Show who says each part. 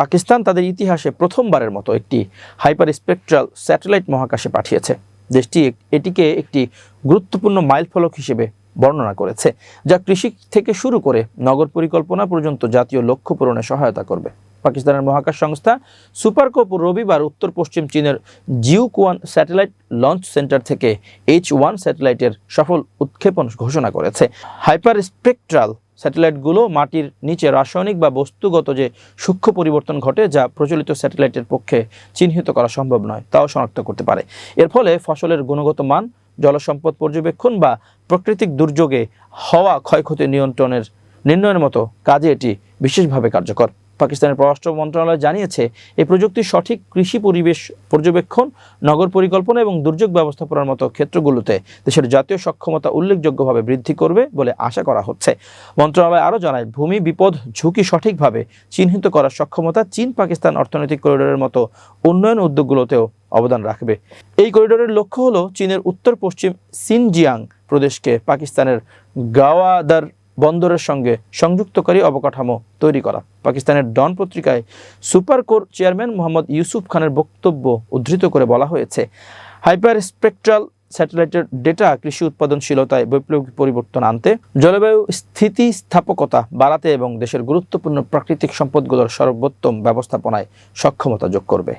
Speaker 1: পাকিস্তান তাদের ইতিহাসে প্রথমবারের মতো একটি হাইপার স্পেকট্রাল স্যাটেলাইট মহাকাশে পাঠিয়েছে। দেশটি এটিকে একটি গুরুত্বপূর্ণ মাইলফলক হিসেবে বর্ণনা করেছে, যা কৃষি থেকে শুরু করে নগর পরিকল্পনা পর্যন্ত জাতীয় লক্ষ্য পূরণে সহায়তা করবে। পাকিস্তানের মহাকাশ সংস্থা সুপারকোপ রবিবার উত্তর পশ্চিম চীনের জিউকুয়ান স্যাটেলাইট লঞ্চ সেন্টার থেকে এইচ ওয়ান স্যাটেলাইটের সফল উৎক্ষেপণ ঘোষণা করেছে। হাইপার স্পেকট্রাল স্যাটেলাইটগুলো মাটির নিচে রাসায়নিক বা বস্তুগত যে সূক্ষ্ম পরিবর্তন ঘটে, যা প্রচলিত স্যাটেলাইটের পক্ষে চিহ্নিত করা সম্ভব নয়, তাও শনাক্ত করতে পারে। এর ফলে ফসলের গুণগত মান, জলসম্পদ পর্যবেক্ষণ বা প্রাকৃতিক দুর্যোগে হওয়া ক্ষয়ক্ষতি নিয়ন্ত্রণের নির্ণয়ের মতো কাজে এটি বিশেষভাবে কার্যকর। পাকিস্তানের পররাষ্ট্র মন্ত্রণালয় জানিয়েছে, এই প্রযুক্তি সঠিক কৃষি পরিবেশ পর্যবেক্ষণ, নগর পরিকল্পনা এবং দুর্যোগ ব্যবস্থাপনার মতো ক্ষেত্রগুলোতে দেশের জাতীয় সক্ষমতা উল্লেখযোগ্যভাবে বৃদ্ধি করবে বলে আশা করা হচ্ছে। মন্ত্রণালয় আরও জানায়, ভূমি বিপদ ঝুঁকি সঠিকভাবে চিহ্নিত করার সক্ষমতা চীন পাকিস্তান অর্থনৈতিক করিডোরের মতো উন্নয়ন উদ্যোগগুলোতেও অবদান রাখবে। এই করিডোরের লক্ষ্য হলো চীনের উত্তর পশ্চিম সিনজিয়াং প্রদেশকে পাকিস্তানের গাওয়াদার বন্দরের সঙ্গে সংযুক্তকারী অবকাঠামো তৈরি করা। পাকিস্তানের ডন পত্রিকায় super core chairman Mohammad Yusuf খানের বক্তব্য উদ্ধৃত করে বলা হয়েছে হাইপার স্পেকট্রাল স্যাটেলাইটের ডেটা কৃষি উৎপাদনশীলতায় বৈপ্লবিক পরিবর্তন আনতে, জলবায়ু স্থিতিস্থাপকতা বাড়াতে এবং দেশের গুরুত্বপূর্ণ প্রাকৃতিক সম্পদগুলোর সর্বোত্তম ব্যবস্থাপনায় সক্ষমতা যোগ করবে।